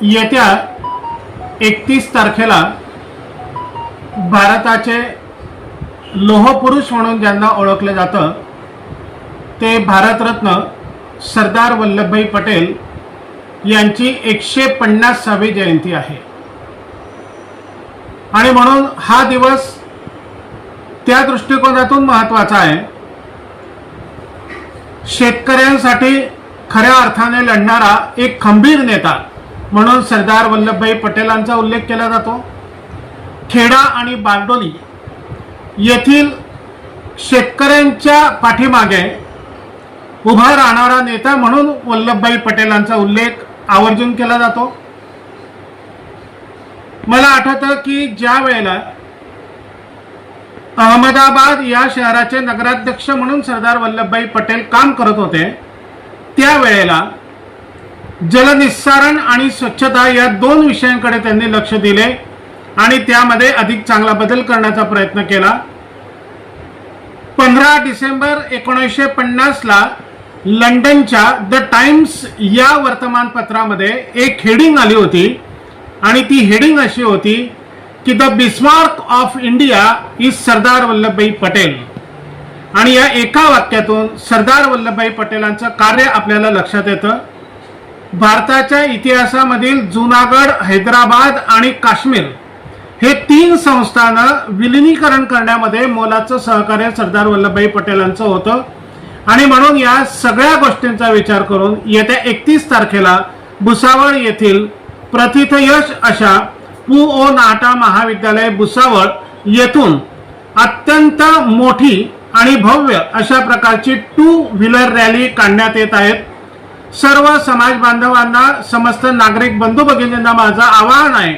येत्या एकतीस तारखेला भारताचे लोहपुरुष म्हणून ज्यांना ओळखलं जातं ते भारतरत्न सरदार वल्लभभाई पटेल यांची एकशे पन्नासावी जयंती आहे. आणि म्हणून हा दिवस त्या दृष्टिकोनातून महत्त्वाचा आहे. शेतकऱ्यांसाठी खऱ्या अर्थाने लढणारा एक खंबीर नेता म्हणून सरदार वल्लभभाई पटेलांचा उल्लेख केला जातो. खेडा आणि बारडोली येथील शेतकऱ्यांच्या पाठीमागे उभा राहणारा नेता म्हणून वल्लभभाई पटेलांचा उल्लेख आवर्जून केला जातो. मला आठवतं की ज्या वेळेला अहमदाबाद या शहराचे नगराध्यक्ष म्हणून सरदार वल्लभभाई पटेल काम करत होते त्यावेळेला जलनिस्सारण आणि स्वच्छता या दोन विषयांकडे त्यांनी लक्ष दिले आणि त्यामध्ये अधिक चांगला बदल करण्याचा प्रयत्न केला. पंधरा डिसेंबर एकोणीसशे पन्नासला लंडनच्या द टाइम्स या वर्तमानपत्रामध्ये एक हेडिंग आली होती आणि ती हेडिंग अशी होती की the Bismarck of India is Sardar Vallabhbhai Patel. आणि या एका वाक्यातून सरदार वल्लभभाई पटेलांचं कार्य आपल्याला लक्षात येतं. भारताच्या इतिहासामधील जुनागड हैदराबाद आणि काश्मीर हे तीन संस्थानं विलिनीकरण करण्यामध्ये मोलाचं सहकार्य सरदार वल्लभभाई पटेलांचं होतं. आणि म्हणून या सगळ्या गोष्टींचा विचार करून येत्या एकतीस तारखेला भुसावळ येथील प्रतिथयश अशा पु ओ नाटा महाविद्यालय भुसावळ येथून अत्यंत मोठी आणि भव्य अशा प्रकारची टू व्हीलर रॅली काढण्यात येत आहेत. सर्व समाज बांधवांना समस्त नागरिक बंधू भगिनींना माझं आवाहन आहे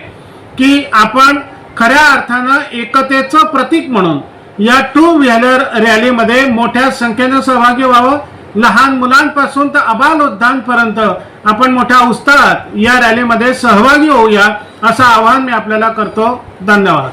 की आपण खऱ्या अर्थानं एकतेचं प्रतीक म्हणून या टू व्हीलर रॅलीमध्ये मोठ्या संख्येनं सहभागी व्हावं. लहान मुलांपासून तर अबालवृद्धांपर्यंत आपण मोठ्या उत्साहात या रॅलीमध्ये सहभागी होऊया असं आवाहन मी आपल्याला करतो. धन्यवाद.